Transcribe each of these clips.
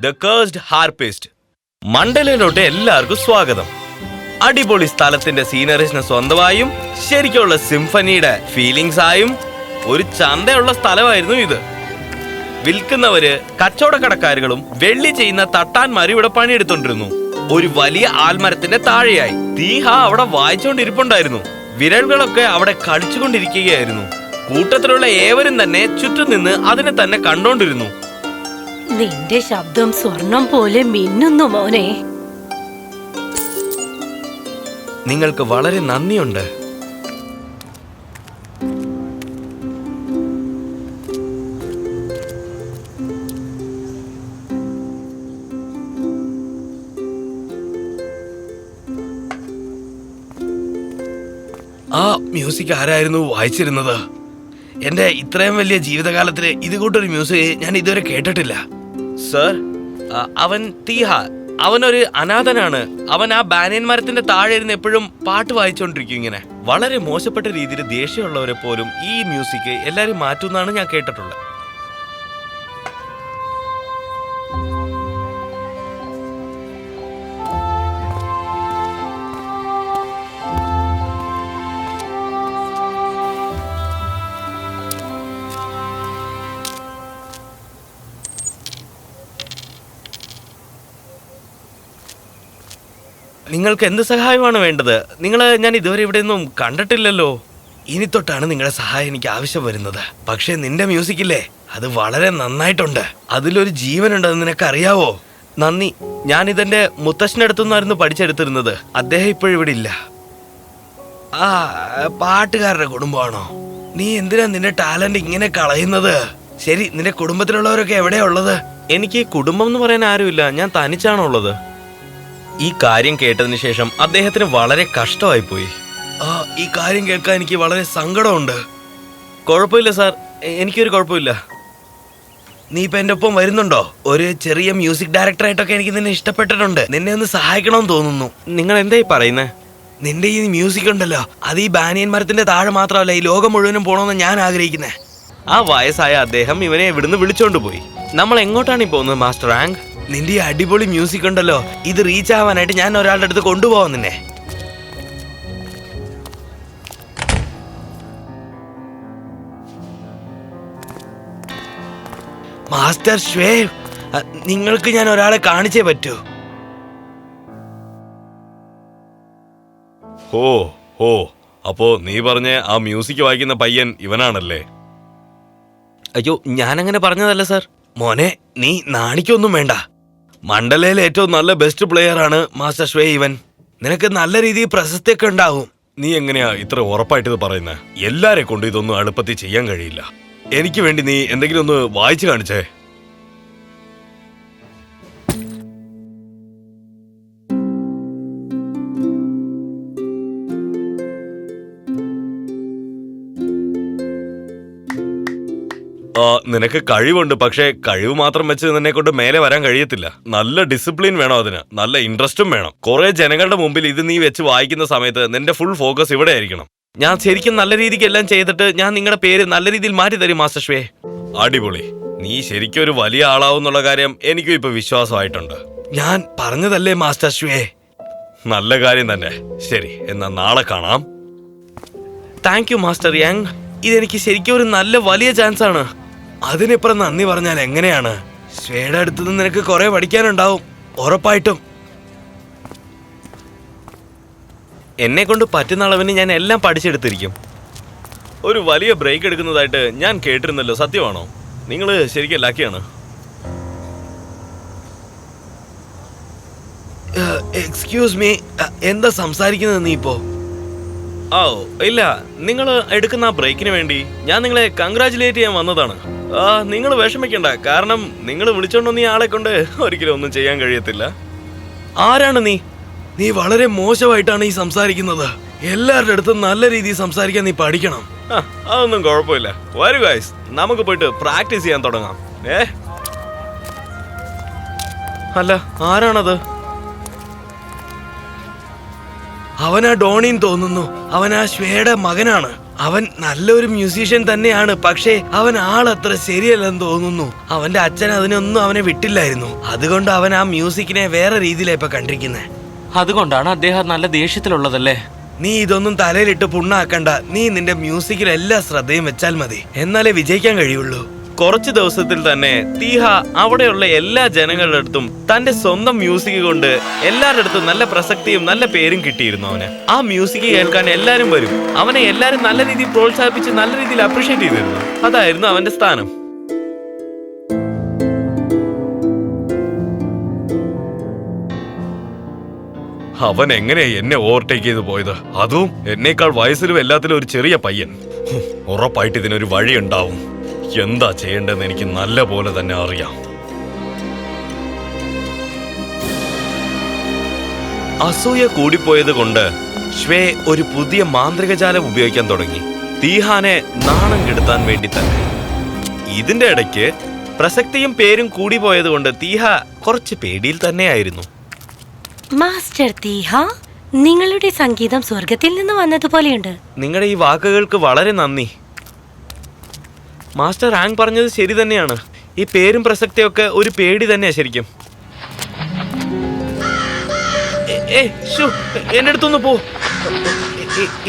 The cursed ഹാർപിസ്റ്റ്. മണ്ഡലയിലോട്ട് എല്ലാവർക്കും സ്വാഗതം. അടിപൊളി സ്ഥലത്തിന്റെ സീനറീസിന് സ്വന്തമായും ശരിക്കുള്ള സിംഫനിയുടെ ഫീലിംഗ്സ് ആയും ഒരു ചന്തയുള്ള സ്ഥലമായിരുന്നു ഇത്. വിൽക്കുന്നവര് കച്ചവടക്കടക്കാരുകളും വെള്ളി ചെയ്യുന്ന തട്ടാന്മാരും ഇവിടെ പണിയെടുത്തോണ്ടിരുന്നു. ഒരു വലിയ ആൽമരത്തിന്റെ താഴെയായി തീഹ അവിടെ വായിച്ചുകൊണ്ടിരിപ്പുണ്ടായിരുന്നു വിരലുകളൊക്കെ അവിടെ കളിച്ചുകൊണ്ടിരിക്കുകയായിരുന്നു. കൂട്ടത്തിലുള്ള ഏവരും തന്നെ ചുറ്റും നിന്ന് അതിനെ തന്നെ കണ്ടോണ്ടിരുന്നു. നിന്റെ ശബ്ദം സ്വർണം പോലെ മിന്നുന്നു മോനെ. നിങ്ങൾക്ക് വളരെ നന്ദിയുണ്ട്. ആ മ്യൂസിക് ആരായിരുന്നു വായിച്ചിരുന്നത്? എന്റെ ഇത്രയും വലിയ ജീവിതകാലത്തിൽ ഇതുകൂട്ടൊരു മ്യൂസിക് ഞാൻ ഇതുവരെ കേട്ടിട്ടില്ല. സർ അവൻ തീഹാർ അവനൊരു അനാഥനാണ്. അവൻ ആ ബാനിയൻ മരത്തിന്റെ താഴെ ഇരുന്ന് എപ്പോഴും പാട്ട് വായിച്ചുകൊണ്ടിരിക്കും ഇങ്ങനെ. വളരെ മോശപ്പെട്ട രീതിയിൽ ദേഷ്യമുള്ളവരെ പോലും ഈ മ്യൂസിക് എല്ലാരും മാറ്റുമെന്നാണ് ഞാൻ കേട്ടിട്ടുള്ളത്. നിങ്ങൾക്ക് എന്ത് സഹായമാണ് വേണ്ടത്? നിങ്ങളെ ഞാൻ ഇതുവരെ ഇവിടെ ഒന്നും കണ്ടിട്ടില്ലല്ലോ. ഇനി തൊട്ടാണ് നിങ്ങളുടെ സഹായം എനിക്ക് ആവശ്യം വരുന്നത്. പക്ഷേ നിന്റെ മ്യൂസിക് ഇല്ലേ? അത് വളരെ നന്നായിട്ടുണ്ട്. അതിലൊരു ജീവനുണ്ടെന്ന് നിനക്ക് അറിയാവോ നന്ദി. ഞാൻ ഇതെന്റെ മുത്തശ്ശനടുത്തുനിന്നായിരുന്നു പഠിച്ചെടുത്തിരുന്നത്. അദ്ദേഹം ഇപ്പോഴിവിടെ ഇല്ല. ആ പാട്ടുകാരുടെ കുടുംബമാണോ? നീ എന്തിനാ നിന്റെ ടാലന്റ് ഇങ്ങനെ കളയുന്നത്? ശരി നിന്റെ കുടുംബത്തിലുള്ളവരൊക്കെ എവിടെയാ ഉള്ളത്? എനിക്ക് കുടുംബം എന്ന് പറയാൻ ആരുമില്ല. ഞാൻ തനിച്ചാണോ ഉള്ളത് ഈ കാര്യം കേട്ടതിന് ശേഷം അദ്ദേഹത്തിന് വളരെ കഷ്ടമായി പോയി ആ ഈ കാര്യം കേൾക്കാൻ എനിക്ക് വളരെ സങ്കടമുണ്ട്. കുഴപ്പമില്ല സാർ. എനിക്കൊരു കുഴപ്പമില്ല. നീ ഇപ്പൊ എന്റെ ഒപ്പം വരുന്നുണ്ടോ? ഒരു ചെറിയ മ്യൂസിക് ഡയറക്ടറായിട്ടൊക്കെ എനിക്ക് നിന്നെ ഇഷ്ടപ്പെട്ടിട്ടുണ്ട്. നിന്നെ ഒന്ന് സഹായിക്കണമെന്ന് തോന്നുന്നു. നിങ്ങൾ എന്തായി പറയുന്നേ? നിന്റെ ഈ മ്യൂസിക് ഉണ്ടല്ലോ. അത് ഈ ബാനിയൻ മരത്തിന്റെ താഴെ മാത്രമല്ല ഈ ലോകം മുഴുവനും പോകണമെന്ന് ഞാൻ ആഗ്രഹിക്കുന്നേ. ആ വയസ്സായ അദ്ദേഹം ഇവനെ ഇവിടുന്ന് വിളിച്ചോണ്ട് പോയി. നമ്മൾ എങ്ങോട്ടാണ് ഈ പോകുന്നത് മാസ്റ്റർ റാങ്ക് നിന്റെ ഈ അടിപൊളി മ്യൂസിക് ഉണ്ടല്ലോ ഇത് റീച്ച് ആവാനായിട്ട് ഞാൻ ഒരാളുടെ അടുത്ത് കൊണ്ടുപോകാം നിന്നെ. മാസ്റ്റർ ഷ്വേവ് നിങ്ങൾക്ക് ഞാൻ ഒരാളെ കാണിച്ചേ പറ്റൂ. ഓ ഓ അപ്പോ നീ പറഞ്ഞ ആ മ്യൂസിക് വായിക്കുന്ന പയ്യൻ ഇവനാണല്ലേ? അയ്യോ ഞാനങ്ങനെ പറഞ്ഞതല്ല സാർ. മോനെ നീ നാണിക്കൊന്നും വേണ്ട. മണ്ഡലയിലെ ഏറ്റവും നല്ല ബെസ്റ്റ് പ്ലെയർ ആണ് മാസ്റ്റർ ഷ്വേ നിനക്ക് നല്ല രീതിയിൽ പ്രശസ്തിയൊക്കെ ഉണ്ടാവും. നീ എങ്ങനെയാ ഇത്ര ഉറപ്പായിട്ട് ഇത് പറയുന്നത് എല്ലാരെ കൊണ്ട് ഇതൊന്നും എളുപ്പത്തിൽ ചെയ്യാൻ കഴിയില്ല. എനിക്ക് വേണ്ടി നീ എന്തെങ്കിലും ഒന്ന് വായിച്ചു കാണിച്ചേ. നിനക്ക് കഴിവുണ്ട് പക്ഷേ കഴിവ് മാത്രം വെച്ച് നിന്നെ കൊണ്ട് മേലെ വരാൻ കഴിയത്തില്ല. നല്ല ഡിസിപ്ലിൻ വേണം അതിന്. നല്ല ഇൻട്രസ്റ്റും വേണം. കുറെ ജനങ്ങളുടെ മുമ്പിൽ ഇത് നീ വെച്ച് വായിക്കുന്ന സമയത്ത് നിന്റെ ഫുൾ ഫോക്കസ് ഇവിടെ ആയിരിക്കണം. ഞാൻ ശരിക്കും നല്ല രീതിക്ക് എല്ലാം ചെയ്തിട്ട് ഞാൻ നിങ്ങളുടെ പേര് നല്ല രീതിയിൽ മാറ്റി തരും മാസ്റ്റർ ഷേ അടിപൊളി. നീ ശരിക്കും ഒരു വലിയ ആളാവുന്നുള്ള കാര്യം എനിക്കും ഇപ്പൊ വിശ്വാസമായിട്ടുണ്ട്. ഞാൻ പറഞ്ഞതല്ലേ മാസ്റ്റർ ഷേ നല്ല കാര്യം തന്നെ. ശരി എന്നാ നാളെ കാണാം. Thank you master Young. ഇതെനിക്ക് ശരിക്കും ഒരു നല്ല വലിയ ചാൻസ് ആണ്. അതിനിപ്പുറം നന്ദി പറഞ്ഞാൽ എങ്ങനെയാണ്? ശ്വേയുടെ അടുത്ത് നിന്ന് നിനക്ക് കുറെ പഠിക്കാനുണ്ടാവും. ഉറപ്പായിട്ടും. എന്നെ കൊണ്ട് പറ്റുന്ന അളവിന് ഞാൻ എല്ലാം പഠിച്ചെടുത്തിരിക്കും. ഒരു വലിയ ബ്രേക്ക് എടുക്കുന്നതായിട്ട് ഞാൻ കേട്ടിരുന്നല്ലോ സത്യമാണോ? നിങ്ങൾ ശരിക്കും ലക്കിയാണ് എക്സ്ക്യൂസ് മീ എന്താ സംസാരിക്കുന്നത് നീ ഇപ്പോ? ഓ ഇല്ല നിങ്ങൾ എടുക്കുന്ന ആ ബ്രേക്കിന് വേണ്ടി ഞാൻ നിങ്ങളെ കൺഗ്രാചുലേറ്റ് ചെയ്യാൻ വന്നതാണ്. ആ നിങ്ങൾ വിഷമിക്കണ്ട. കാരണം നിങ്ങൾ വിളിച്ചോണ്ടൊന്നും നീ ആളെ കൊണ്ട് ഒരിക്കലും ഒന്നും ചെയ്യാൻ കഴിയത്തില്ല. ആരാണ് നീ? നീ വളരെ മോശമായിട്ടാണ് ഈ സംസാരിക്കുന്നത്. എല്ലാവരുടെ അടുത്തും നല്ല രീതിയിൽ സംസാരിക്കാൻ നീ പഠിക്കണം. അതൊന്നും കുഴപ്പമില്ല. വരൂ ഗൈസ് നമുക്ക് പോയിട്ട് പ്രാക്ടീസ് ചെയ്യാൻ തുടങ്ങാം. ഏ? അല്ല ആരാണത്? അവനാ ഡോണിൻ തോന്നുന്നു. അവനാ ശ്വേയുടെ മകനാണ്. അവൻ നല്ലൊരു മ്യൂസീഷ്യൻ തന്നെയാണ് പക്ഷേ അവൻ ആളത്ര ശരിയല്ലെന്ന് തോന്നുന്നു. അവന്റെ അച്ഛൻ അതിനൊന്നും അവനെ വിട്ടില്ലായിരുന്നു. അതുകൊണ്ട് അവൻ ആ മ്യൂസിക്കിനെ വേറെ രീതിയിലാണ് ഇപ്പൊ കണ്ടിരിക്കുന്നത് അതുകൊണ്ടാണ് അദ്ദേഹം നല്ല ദേഷ്യത്തിലുള്ളതല്ലേ? നീ ഇതൊന്നും തലയിലിട്ട് പുണ്ണാക്കണ്ട. നീ നിന്റെ മ്യൂസിക്കിൽ എല്ലാ ശ്രദ്ധയും വെച്ചാൽ മതി. എന്നാലേ വിജയിക്കാൻ കഴിയുള്ളൂ. കുറച്ചു ദിവസത്തിൽ തന്നെ തീഹ അവിടെയുള്ള എല്ലാ ജനങ്ങളുടെ അടുത്തും തന്റെ സ്വന്തം മ്യൂസിക് കൊണ്ട് എല്ലാവരുടെ അടുത്തും നല്ല പ്രസക്തിയും നല്ല പേരും കിട്ടിയിരുന്നു അവന്. ആ മ്യൂസിക് കേൾക്കാൻ എല്ലാരും വരും. അവനെ എല്ലാരും നല്ല രീതിയിൽ പ്രോത്സാഹിപ്പിച്ച് നല്ല രീതിയിൽ അപ്രീഷിയേറ്റ് ചെയ്തിരുന്നു. അതായിരുന്നു അവന്റെ സ്ഥാനം. അവൻ എങ്ങനെ എന്നെ ഓവർടേക്ക് ചെയ്ത് പോയത്? അതും എന്നേക്കാൾ വയസ്സിലും എല്ലാത്തിലും ഒരു ചെറിയ പയ്യൻ. ഉറപ്പായിട്ട് ഇതിനൊരു വഴിയുണ്ടാവും. എന്താ ചെയ്യേണ്ടതെന്ന് എനിക്ക് നല്ല പോലെ തന്നെ അറിയാം. അസൂയ കൂടിപ്പോയത് കൊണ്ട് ശ്വേ ഒരു പുതിയ മാന്ത്രികജാലം ഉപയോഗിക്കാൻ തുടങ്ങി. തീഹാനെ നാണം കെടുത്താൻ വേണ്ടി തന്നെ. ഇതിന്റെ ഇടയ്ക്ക് പ്രസക്തിയും പേരും കൂടി പോയത് കൊണ്ട് തീഹ കുറച്ച് പേടിയിൽ തന്നെയായിരുന്നു. മാസ്റ്റർ തീഹ നിങ്ങളുടെ സംഗീതം സ്വർഗത്തിൽ നിന്ന് വന്നതുപോലെയുണ്ട്. നിങ്ങളുടെ ഈ വാക്കുകൾക്ക് വളരെ നന്ദി. മാസ്റ്റർ റാങ്ക് പറഞ്ഞത് ശരി തന്നെയാണ്. ഈ പേരും പ്രസക്തിയൊക്കെ ഒരു പേടി തന്നെയാ ശരിക്കും. എന്റെ അടുത്തൊന്ന് പോ.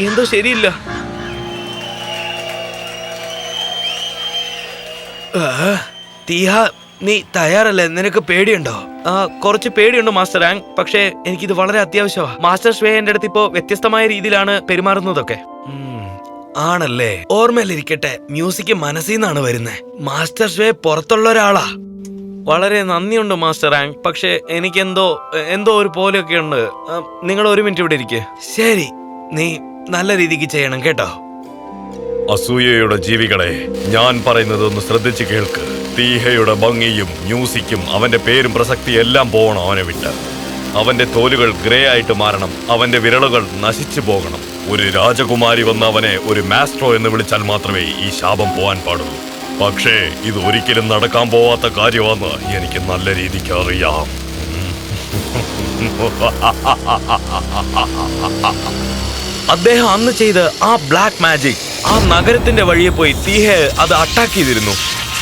എന്തോ ശരിയില്ല. തീഹ നീ തയ്യാറല്ലേ? നിനക്ക് പേടിയുണ്ടോ? ആ കുറച്ച് പേടിയുണ്ട് മാസ്റ്റർ റാങ്ക് പക്ഷേ എനിക്കിത് വളരെ അത്യാവശ്യമാണ് മാസ്റ്റർ ശ്വേ എന്റെ അടുത്ത് ഇപ്പോ വ്യത്യസ്തമായ രീതിയിലാണ് പെരുമാറുന്നതൊക്കെ. ആണല്ലേ? ഓർമ്മയിലിരിക്കട്ടെ മ്യൂസിക് മനസ്സിൽ നിന്നാണ് വരുന്നത് മാസ്റ്റർ ഷേ പുറത്തുള്ള ഒരാളാ. വളരെ നന്ദിയുണ്ട് മാസ്റ്റർ റാങ്ക്. പക്ഷേ എനിക്കെന്തോ എന്തോ ഒരു പോലെയൊക്കെ ഉണ്ട്. നിങ്ങൾ ഒരു മിനിറ്റ് ഇവിടെ ഇരിക്കുക ശരി നീ നല്ല രീതിക്ക് ചെയ്യണം കേട്ടോ. അസൂയയുടെ ജീവികളെ ഞാൻ പറയുന്നത് ഒന്ന് ശ്രദ്ധിച്ച് കേൾക്ക്. തീഹയുടെ ഭംഗിയും മ്യൂസിക്കും അവന്റെ പേരും പ്രസക്തിയും എല്ലാം പോകണം അവനെ വിട്ട്. അവന്റെ തോലുകൾ ഗ്രേ ആയിട്ട് മാറണം. അവന്റെ വിരളുകൾ നശിച്ചു പോകണം. ഒരു രാജകുമാരി വന്ന അവനെ ഒരു മാസ്ട്രോ എന്ന് വിളിച്ചാൽ മാത്രമേ ഈ ശാപം പോവാൻ പാടുള്ളൂ. പക്ഷേ ഇത് ഒരിക്കലും നടക്കാൻ പോവാത്ത കാര്യമാണെന്ന് എനിക്ക് നല്ല രീതിക്ക് അറിയാം. അദ്ദേഹം അന്ന് ചെയ്ത് ആ ബ്ലാക്ക് മാജിക് ആ നഗരത്തിന്റെ വഴിയെ പോയി തീഹ അത് അറ്റാക്ക് ചെയ്തിരുന്നു.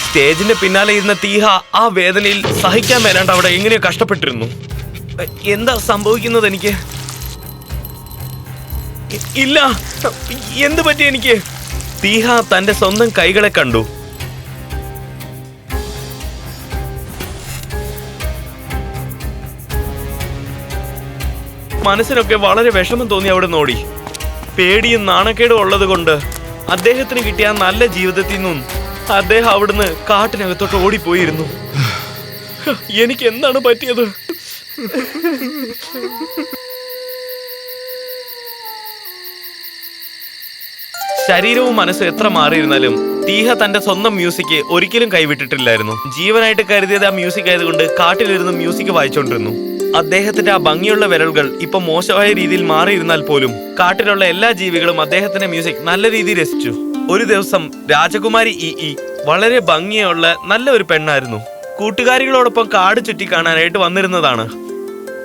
സ്റ്റേജിന്റെ പിന്നാലെ ഇരുന്ന തീഹ ആ വേദനയിൽ സഹിക്കാൻ വരാണ്ട് അവിടെ എങ്ങനെയോ കഷ്ടപ്പെട്ടിരുന്നു. എന്താ സംഭവിക്കുന്നത് എനിക്ക്? ഇല്ല. എന്ത് പറ്റി എനിക്ക്? തീഹ തന്റെ സ്വന്തം കൈകളെ കണ്ടു. മനസ്സിനൊക്കെ വളരെ വിഷമം തോന്നി അവിടെ നോടി. പേടിയും നാണക്കേടും ഉള്ളത് കൊണ്ട് അദ്ദേഹത്തിന് കിട്ടിയ നല്ല ജീവിതത്തിൽ നിന്നും അദ്ദേഹം അവിടുന്ന് കാട്ടിനകത്തോട്ട് ഓടിപ്പോയിരുന്നു. എനിക്ക് എന്താണ് പറ്റിയത്? ശരീരവും മനസ്സും എത്ര മാറിയിരുന്നാലും ടീഹ തന്റെ സ്വന്തം മ്യൂസിക് ഒരിക്കലും കൈവിട്ടിട്ടില്ലായിരുന്നു. ജീവനായിട്ട് കരുതിയത് ആ മ്യൂസിക് ആയതുകൊണ്ട് കാട്ടിലിരുന്ന് മ്യൂസിക് വായിച്ചുകൊണ്ടിരുന്നു അദ്ദേഹത്തിന്റെ ആ ഭംഗിയുള്ള വിരലുകൾ ഇപ്പൊ മോശമായ രീതിയിൽ മാറിയിരുന്നാൽ പോലും കാട്ടിലുള്ള എല്ലാ ജീവികളും അദ്ദേഹത്തിന്റെ മ്യൂസിക് നല്ല രീതിയിൽ രസിച്ചു. ഒരു ദിവസം രാജകുമാരി ഇ ഇ വളരെ ഭംഗിയുള്ള നല്ല ഒരു പെണ്ണായിരുന്നു. കൂട്ടുകാരികളോടൊപ്പം കാട് ചുറ്റി കാണാനായിട്ട് വന്നിരുന്നതാണ്.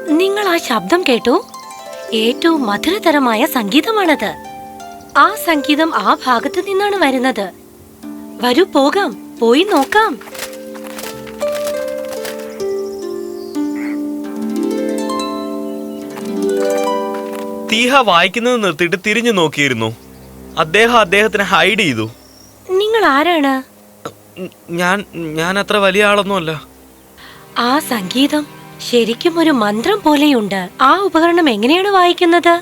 നിങ്ങൾ ആ ശബ്ദം കേട്ടു? ഏറ്റവും മധുരതരമായ സംഗീതമാണത്. ആ സംഗീതം ആ ഭാഗത്ത് നിന്നാണ് വരുന്നത്. വരൂ പോകാം. പോയി നോക്കാം. തീഹ വായിക്കുന്നത് നിർത്തിയിട്ട് തിരിഞ്ഞു നോക്കിയിരുന്നു. അദ്ദേഹം അദ്ദേഹത്തിന് ഹൈഡ് ചെയ്തു. നിങ്ങൾ ആരാണ്? ഞാൻ ഞാൻ അത്ര വലിയ ആളൊന്നുമല്ല. ആ സംഗീതം ശരിക്കും ഒരു മന്ത്രം പോലെയുണ്ട്. ആ ഉപകരണം എങ്ങനെയാണ് വായിക്കുന്നത്?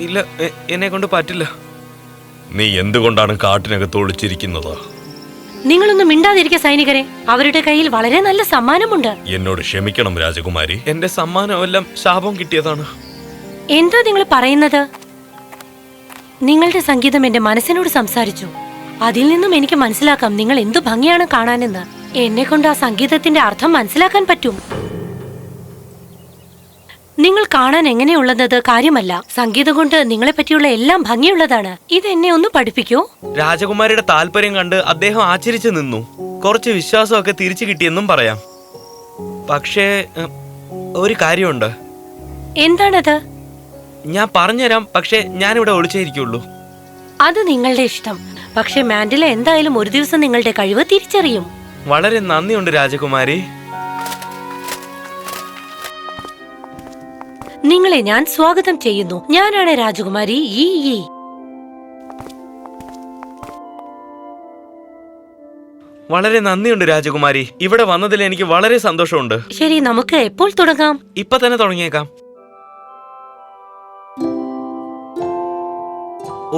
ഇല്ല എന്നെ കൊണ്ട് പറ്റില്ല. നീ എന്തുകൊണ്ടാണ് കാട്ടിനകത്ത് ഒളിച്ചിരിക്കുന്നത്? നിങ്ങളൊന്നും മിണ്ടാതിരിക്ക സൈനികരെ. അവരുടെ കയ്യിൽ വളരെ നല്ല സമ്മാനമുണ്ട്. എന്നോട് ക്ഷമിക്കണം രാജകുമാരി. എന്റെ സമ്മാനമെല്ലാം ശാപം കിട്ടിയതാണ്. എന്താ നിങ്ങൾ പറയുന്നത്? നിങ്ങളുടെ സംഗീതം എന്റെ മനസ്സിനോട് സംസാരിച്ചു. അതിൽ നിന്നും എനിക്ക് മനസ്സിലാക്കാം നിങ്ങൾ എന്തു ഭംഗിയാണ് കാണാനെന്ന്. എന്നെ കൊണ്ട് ആ സംഗീതത്തിന്റെ അർത്ഥം മനസ്സിലാക്കാൻ പറ്റും. നിങ്ങൾ കാണാൻ എങ്ങനെയുള്ളത് കാര്യമല്ല. സംഗീതം കൊണ്ട് നിങ്ങളെ പറ്റിയുള്ള എല്ലാം ഭംഗിയുള്ളതാണ്. ഇത് എന്നെ ഒന്ന് പഠിപ്പിക്കൂ. രാജകുമാരിയുടെ താല്പര്യം കണ്ട് അദ്ദേഹം ആചരിച്ചു നിന്നു. കുറച്ച് വിശ്വാസമൊക്കെ തിരിച്ചു കിട്ടിയെന്നും പറയാം. പക്ഷേ ഒരു കാര്യമുണ്ട്. എന്താണത്? ഞാൻ പറഞ്ഞുതരാം പക്ഷേ ഞാനിവിടെ ഒളിച്ചേരിക്കുള്ളൂ. അത് നിങ്ങളുടെ ഇഷ്ടം. പക്ഷെ മാൻഡില എന്തായാലും ഒരു ദിവസം നിങ്ങളുടെ കഴിവ് തിരിച്ചറിയും. വളരെ നന്ദിയുണ്ട് രാജകുമാരി. നിങ്ങളെ ഞാൻ സ്വാഗതം ചെയ്യുന്നു. ഞാനാണ് രാജകുമാരി ഈ ഈ. വളരെ നന്ദിയുണ്ട് രാജകുമാരി. ഇവിടെ വന്നതിൽ എനിക്ക് വളരെ സന്തോഷമുണ്ട്. ശരി നമുക്ക് എപ്പോൾ തുടങ്ങാം? ഇപ്പൊ തന്നെ തുടങ്ങിയേക്കാം.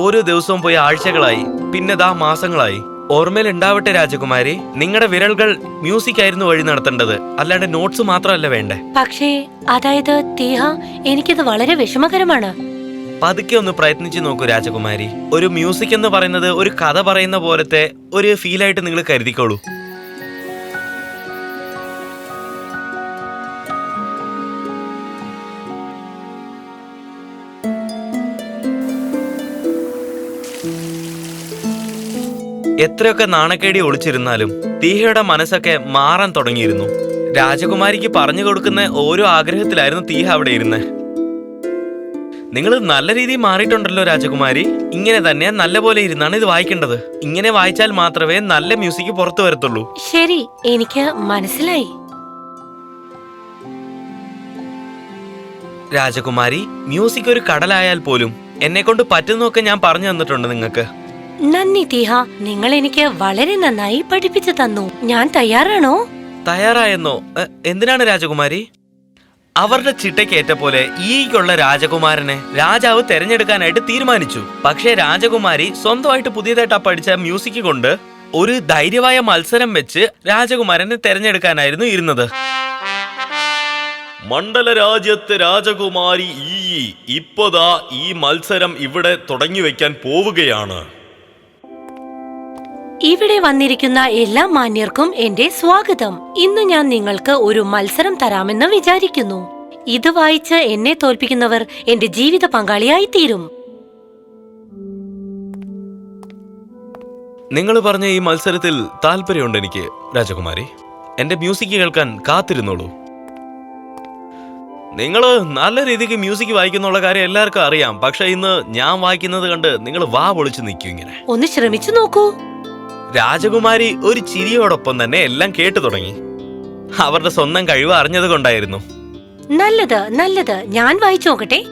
ഓരോ ദിവസവും പോയ ആഴ്ചകളായി. പിന്നെ ദാ മാസങ്ങളായി. ഓർമ്മയിൽ ഉണ്ടാവട്ടെ രാജകുമാരി നിങ്ങളുടെ വിരലുകൾ മ്യൂസിക് ആയിരുന്നു വഴി നടത്തേണ്ടത്. അല്ലാണ്ട് നോട്ട്സ് മാത്രമല്ല വേണ്ടേ? പക്ഷേ അതായത് തീഹ എനിക്കത് വളരെ വിഷമകരമാണ്. പതുക്കെ ഒന്ന് പ്രയത്നിച്ചു നോക്കൂ രാജകുമാരി. ഒരു മ്യൂസിക് എന്ന് പറയുന്നത് ഒരു കഥ പറയുന്ന പോലത്തെ ഒരു ഫീലായിട്ട് നിങ്ങൾ കരുതിക്കോളൂ. എത്രയൊക്കെ നാണക്കേടി ഒളിച്ചിരുന്നാലും തീഹയുടെ മനസ്സൊക്കെ മാറാൻ തുടങ്ങിയിരുന്നു. രാജകുമാരിക്ക് പറഞ്ഞു കൊടുക്കുന്ന ഓരോ ആഗ്രഹത്തിലായിരുന്നു തീഹ അവിടെ ഇരുന്നത് നിങ്ങൾ നല്ല രീതിയിൽ മാറിയിട്ടുണ്ടല്ലോ രാജകുമാരി. ഇങ്ങനെ തന്നെ നല്ല പോലെ ഇരുന്നാണ് ഇത് വായിക്കേണ്ടത്. ഇങ്ങനെ വായിച്ചാൽ മാത്രമേ നല്ല മ്യൂസിക് പുറത്തു വരത്തുള്ളൂ. ശരി എനിക്ക് മനസ്സിലായി. രാജകുമാരി മ്യൂസിക് ഒരു കടലായാൽ പോലും എന്നെ കൊണ്ട് പറ്റുന്നൊക്കെ ഞാൻ പറഞ്ഞു തന്നിട്ടുണ്ട് നിങ്ങൾക്ക്. നന്ദി തീഹ നിങ്ങൾ എനിക്ക് വളരെ നന്നായി പഠിപ്പിച്ചു തന്നു. ഞാൻ തയ്യാറാണോ? തയ്യാറായെന്നോ? എന്തിനാണ് രാജകുമാരി? അവരുടെ ചിട്ടയ്ക്കേറ്റ പോലെ ഈയ്ക്കുള്ള രാജകുമാരനെ രാജാവ് തെരഞ്ഞെടുക്കാനായിട്ട് തീരുമാനിച്ചു. പക്ഷേ രാജകുമാരി സ്വന്തമായിട്ട് പുതിയതായിട്ട് പഠിച്ച മ്യൂസിക് കൊണ്ട് ഒരു ധൈര്യമായ മത്സരം വെച്ച് രാജകുമാരനെ തെരഞ്ഞെടുക്കാനായിരുന്നു ഇരുന്നത്. മണ്ഡല രാജ്യത്തെ രാജകുമാരി ഈ ഇപ്പതാ ഈ മത്സരം ഇവിടെ തുടങ്ങി വെക്കാൻ പോവുകയാണ്. ഇവിടെ വന്നിരിക്കുന്ന എല്ലാ മാന്യർക്കും എന്റെ സ്വാഗതം. ഇന്ന് ഞാൻ നിങ്ങൾക്ക് ഒരു മത്സരം തരാമെന്ന് വിചാരിക്കുന്നു. ഇത് വായിച്ച് എന്നെ തോൽപ്പിക്കുന്നവർ എന്റെ ജീവിത പങ്കാളിയായി തീരും നിങ്ങൾ പറഞ്ഞ ഈ മത്സരത്തിൽ താല്പര്യമുണ്ട് എനിക്ക് രാജകുമാരി. എന്റെ മ്യൂസിക് കേൾക്കാൻ കാത്തിരുന്നോളൂ. നിങ്ങൾ നല്ല രീതിക്ക് മ്യൂസിക് വായിക്കുന്നുള്ള കാര്യം എല്ലാവർക്കും അറിയാം. പക്ഷെ ഇന്ന് ഞാൻ വായിക്കുന്നത് കണ്ട് നിങ്ങൾ വാ പൊളിച്ച് നിൽക്കും ഇങ്ങനെ. ഒന്ന് ശ്രമിച്ചു നോക്കൂ. രാജകുമാരി ഒരു ചിരിയോടൊപ്പം തന്നെ എല്ലാം കേട്ടു തുടങ്ങി. അവരുടെ സ്വന്തം കഴിവ് അറിഞ്ഞത് കൊണ്ടായിരുന്നു. നല്ലത് നല്ലത്. ഞാൻ വായിച്ചു നോക്കട്ടെ.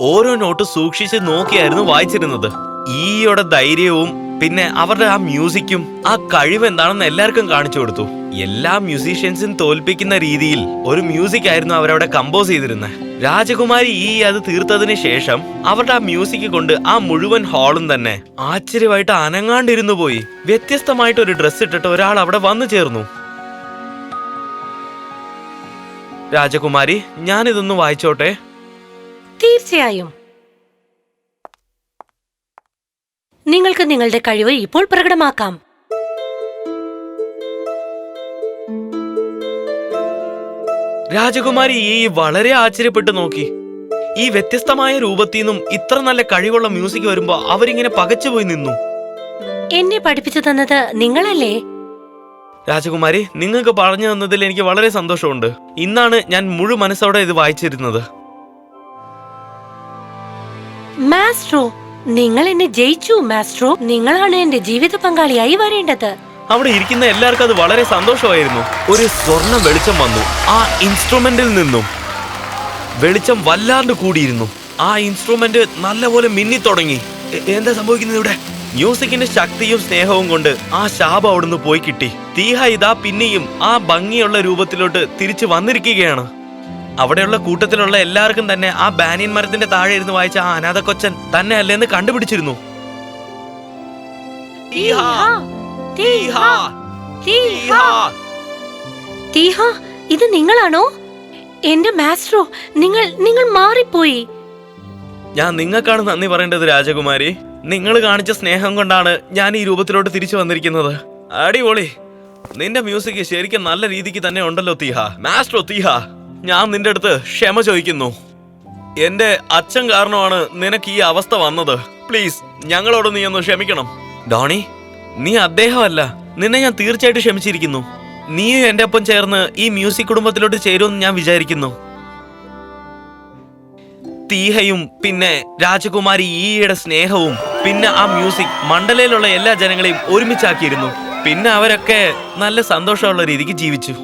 ഓരോ നോട്ട് സൂക്ഷിച്ച് നോക്കിയായിരുന്നു വായിച്ചിരുന്നത്. ഈയുടെ ധൈര്യവും പിന്നെ അവരുടെ ആ മ്യൂസിക്കും ആ കഴിവ് എന്താണെന്ന് എല്ലാവർക്കും കാണിച്ചു കൊടുത്തു. എല്ലാ മ്യൂസീഷ്യൻസും തോൽപ്പിക്കുന്ന രീതിയിൽ ഒരു മ്യൂസിക് ആയിരുന്നു അവരവിടെ കമ്പോസ് ചെയ്തിരുന്നത് രാജകുമാരി ഈ അത് തീർത്തതിന് ശേഷം അവരുടെ ആ മ്യൂസിക് കൊണ്ട് ആ മുഴുവൻ ഹാളും തന്നെ ആശ്ചര്യമായിട്ട് അനങ്ങാണ്ടിരുന്നു പോയി. വ്യത്യസ്തമായിട്ട് ഒരു ഡ്രസ് ഇട്ടിട്ട് ഒരാൾ അവിടെ വന്നു ചേർന്നു. രാജകുമാരി ഞാനിതൊന്ന് വായിച്ചോട്ടെ? തീർച്ചയായും. നിങ്ങൾക്ക് നിങ്ങളുടെ കഴിവ് ഇപ്പോൾ പ്രകടമാക്കാം. രാജകുമാരി ഈ വളരെ ആശ്ചര്യപ്പെട്ടു നോക്കി. ഈ വ്യത്യസ്തമായ രൂപത്തിൽ നിന്നും ഇത്ര നല്ല കഴിവുള്ള മ്യൂസിക് വരുമ്പോ അവരിങ്ങനെ പകച്ചുപോയി നിന്നു. എന്നെ പഠിപ്പിച്ചു തന്നത് നിങ്ങളല്ലേ? രാജകുമാരി നിങ്ങൾക്ക് പറഞ്ഞു തന്നതിൽ എനിക്ക് വളരെ സന്തോഷമുണ്ട്. ഇന്നാണ് ഞാൻ മുഴുവൻ മനസ്സോടെ ഇത് വായിച്ചിരുന്നത്. മാസ്ട്രോ നിങ്ങൾ എന്നെ ജയിച്ചു മാസ്ട്രോ. നിങ്ങളാണ് എന്റെ ജീവിത പങ്കാളിയായി വരേണ്ടത്. അവിടെ ഇരിക്കുന്ന എല്ലാവർക്കും അത് വളരെ സന്തോഷമായിരുന്നു. ഒരു സ്വർണം വെളിച്ചം വന്നു. ആ ഇൻസ്ട്രുമെന്റിൽ നിന്നും വെളിച്ചം വല്ലാണ്ട് കൂടിയിരുന്നു. ആ ഇൻസ്ട്രുമെന്റ് നല്ലപോലെ മിന്നി തുടങ്ങി. എന്താ സംഭവിക്കുന്നത് ഇവിടെ? മ്യൂസിക്കിന്റെ ശക്തിയും സ്നേഹവും കൊണ്ട് ആ ശാപം അവിടുന്ന് പോയി കിട്ടി. തീഹ ഇതാ പിന്നെയും ആ ഭംഗിയുള്ള രൂപത്തിലോട്ട് തിരിച്ചു വന്നിരിക്കുകയാണ്. അവിടെയുള്ള കൂട്ടത്തിലുള്ള എല്ലാവർക്കും തന്നെ ആ ബാനിയൻ മരത്തിന്റെ താഴെ ഇരുന്ന് വായിച്ച ആ അനാഥ കൊച്ചൻ തന്നെ അല്ലേന്ന് കണ്ടുപിടിച്ചിരുന്നു ഇത് നിങ്ങളാണോ? എന്റെ മാസ്റ്ററോ നിങ്ങൾ നിങ്ങൾ മാറിപ്പോയി. ഞാൻ നിങ്ങൾക്കാണ് നന്ദി പറയേണ്ടത് രാജകുമാരി. നിങ്ങൾ കാണിച്ച സ്നേഹം കൊണ്ടാണ് ഞാൻ ഈ രൂപത്തിലോട്ട് തിരിച്ചു വന്നിരിക്കുന്നത്. അടിപൊളി. നിന്റെ മ്യൂസിക് ശരിക്കും നല്ല രീതിക്ക് തന്നെ ഉണ്ടല്ലോ തീഹ. മാസ്റ്ററോ തീഹ. ഞാൻ നിന്റെ അടുത്ത് ക്ഷമ ചോദിക്കുന്നു. എന്റെ അച്ഛൻ കാരണമാണ് നിനക്ക് ഈ അവസ്ഥ വന്നത്. പ്ലീസ് ഞങ്ങളോട് നീ ഒന്ന് ക്ഷമിക്കണം. ഡോണി നീ അദ്ദേഹമല്ല. നിന്നെ ഞാൻ തീർച്ചയായിട്ടും ക്ഷമിച്ചിരിക്കുന്നു. നീയും എന്റെ ഒപ്പം ചേർന്ന് ഈ മ്യൂസിക് കുടുംബത്തിലോട്ട് ചേരുമെന്ന് ഞാൻ വിചാരിക്കുന്നു. തീഹയും പിന്നെ രാജകുമാരി ഈയുടെ സ്നേഹവും പിന്നെ ആ മ്യൂസിക് മണ്ഡലയിലുള്ള എല്ലാ ജനങ്ങളെയും ഒരുമിച്ചാക്കിയിരുന്നു. പിന്നെ അവരൊക്കെ നല്ല സന്തോഷമുള്ള രീതിക്ക് ജീവിച്ചു.